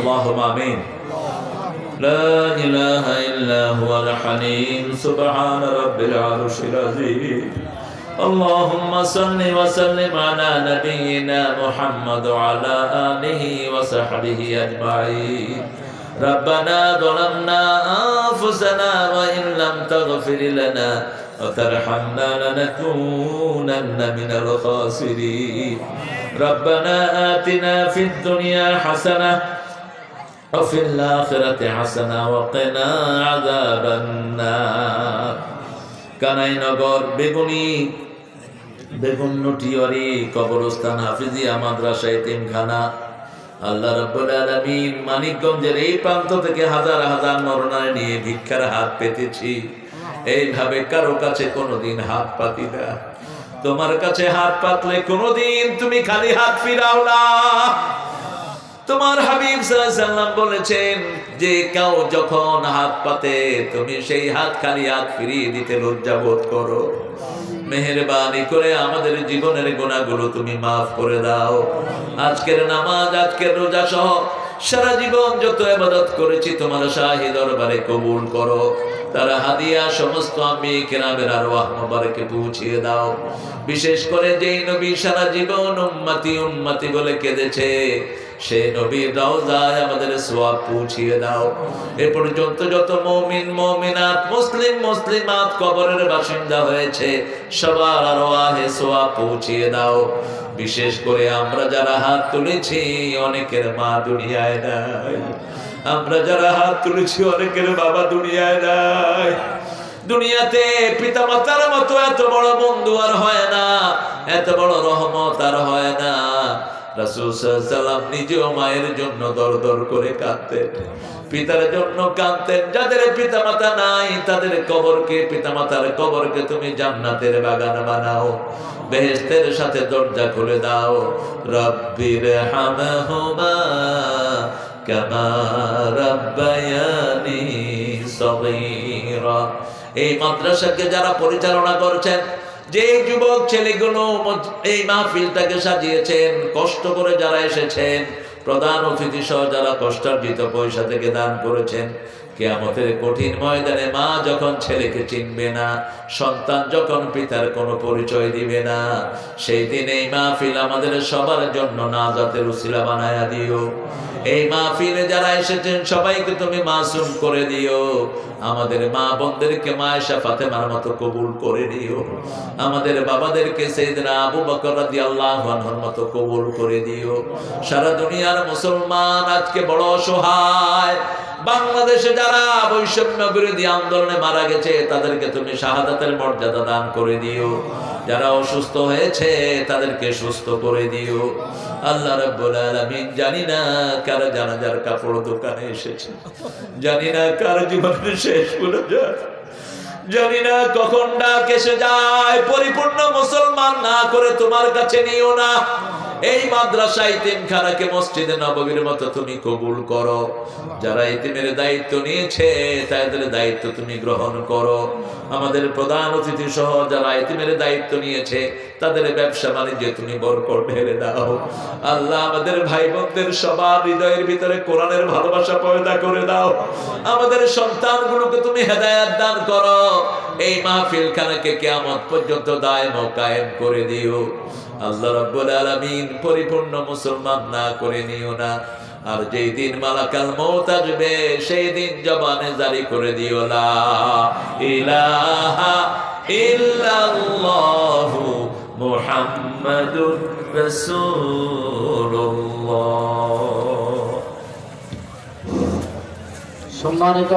اللهم آمين لا إله إلا هو الحليم سبحان رب العرش العظيم اللهم صل وسلم على نبينا محمد وعلى آله وصحبه أجمعين ربنا ظلمنا أنفسنا وإن لم تغفر لنا وترحمنا لنكونن من الخاسرين ربنا آتنا في الدنيا حسنة وفي الآخرة حسنة وقنا عذاب النار কানাইনগর বেগুনি বেগুন নটিয়ারি কবরস্থান হাফিজিয়া মাদ্রাসা এতিমখানা আল্লাহ রাব্বুল আলামিন মানিকগঞ্জের এই প্রান্ত থেকে হাজার হাজার নরনারী নিয়ে ভিক্ষার হাত পেতেছি এইভাবে কারো কাছে কোনোদিন হাত পাতি না তোমার কাছে হাত পাতলে কোনোদিন তুমি খালি হাত ফিরাও না তোমার হাবিব সাল্লাম বলেছেন যে কেউ যখন হাত পাতে, তুমি সেই হাত খালি হাত ফিরিয়ে দিতে লজ্জাবোধ করো। মেহরবানি করে আমাদের জীবনের গুণাগুলো তুমি মাফ করে দাও। আজকের নামাজ, আজকের রোজা সহ সারা জীবন যত আবাদত করেছি তোমার শাহী দরবারে কবুল করো। তারা হাদিয়া সমস্ত আমি কেরামের আর মোবারকে পৌঁছিয়ে দাও। বিশেষ করে যেই নবী সারা জীবন উম্মতি উম্মতি বলে কেঁদেছে সে নবীর রওজায় আমাদের সোয়াব পৌঁছিয়ে দাও। এ পর্যন্ত যত মমিন, মমিনাত, মুসলিম, মুসলিমাত কবরের বাসিন্দা হয়েছে, সবার আরও আহে সোয়াব পৌঁছিয়ে দাও। বিশেষ করে আমরা যারা হাত তুলেছি, অনেকের মা দুনিয়ায় নাই। আমরা যারা হাত তুলেছি, অনেকের বাবা দুনিয়ায় নাই। দুনিয়াতে পিতা মাতার মতো এত বড় বন্ধু আর হয় না, এত বড় রহমত আর হয় না। রাসূল সাল্লাম নিজেও মায়ের জন্য দর দর করে কাঁদতেন। পিতার জন্য কাঁদতেন। যাদের পিতা মাতা নাই, তাদের কবরকে পিতা মাতার কবরকে তুমি জান্নাতের বাগান বানাও। বেহেশতের সাথে দরজা খুলে দাও। রব্বির এই মাদ্রাসাকে যারা পরিচালনা করছেন যে যুবক ছেলেগুলো এই মাহফিলটাকে সাজিয়েছেন, কষ্ট করে যারা এসেছেন, প্রধান অতিথি সহ যারা কষ্টার্জিত পয়সা থেকে দান করেছেন কেয়ামতের কঠিন ময়দানে মা যখন ছেলেকে চিনবে না, সন্তান যখন পিতার কোনো পরিচয় দিবে না, সেই দিন এই মাহফিল আমাদের সবার জন্য না জাতের উসিলা বানায়া দিও। এই মাহফিলে যারা এসেছেন, সবাইকে তুমি মাসুম করে দিও। আমাদের মা বোনদেরকে মায়েশা ফাতেমার মতো কবুল করে দিও। আমাদের বাবাদেরকে সেইদিনা আবু বকর রাদিয়াল্লাহু মতো কবুল করে দিও। সারা দুনিয়ার মুসলমান আজকে বড় অসহায়। বাংলাদেশে যারা বৈষম্য বিরোধী আন্দোলনে মারা গেছে, তাদেরকে তুমি শাহাদাতের মর্যাদা দান করে দিও। যারা অসুস্থ হয়েছে, তাদেরকে সুস্থ করে দিও। আল্লাহ রাব্বুল আলামিন জানি না কার জানাজার কাপড় দোকানে এসেছে। জানি না কার জীবনের শেষ যায় জানি না কখন ডাক এসে যায়, পরিপূর্ণ মুসলমান না করে তোমার কাছে নিও না। এই মাদ্রাসা ইতিমখানাকে মসজিদে নববীর মতো তুমি কবুল করো। যারা ইতিমের দায়িত্ব নিয়েছে, তাদের দায়িত্ব তুমি গ্রহণ করো। আমাদের প্রধান অতিথি সহ যারা ইতিমের দায়িত্ব নিয়েছে, তাদের ব্যবসা বাণিজ্যে তুমি বরকট ঢেলে দাও। আল্লাহ আমাদের ভাই বোনদের সবার হৃদয়ের ভিতরে কোরআনের ভালোবাসা পয়দা করে দাও। আমাদের সন্তানগুলোকে তুমি হেদায়াত দান করো। এই মাহফিল খানাকে কেয়ামত পর্যন্ত দায়ম ও কায়েম করে দিও। আল্লাহ রাব্বুল আলামিন পরিপূর্ণ মুসলমান না করে নিও না। আর যেই দিন মালাকাল মৌত আসবে, সেই দিন জবানে জারি করে দিও, লা ইলাহা ইল্লাল্লাহু মুহাম্মাদুর রাসূলুল্লাহ। সম্মানিত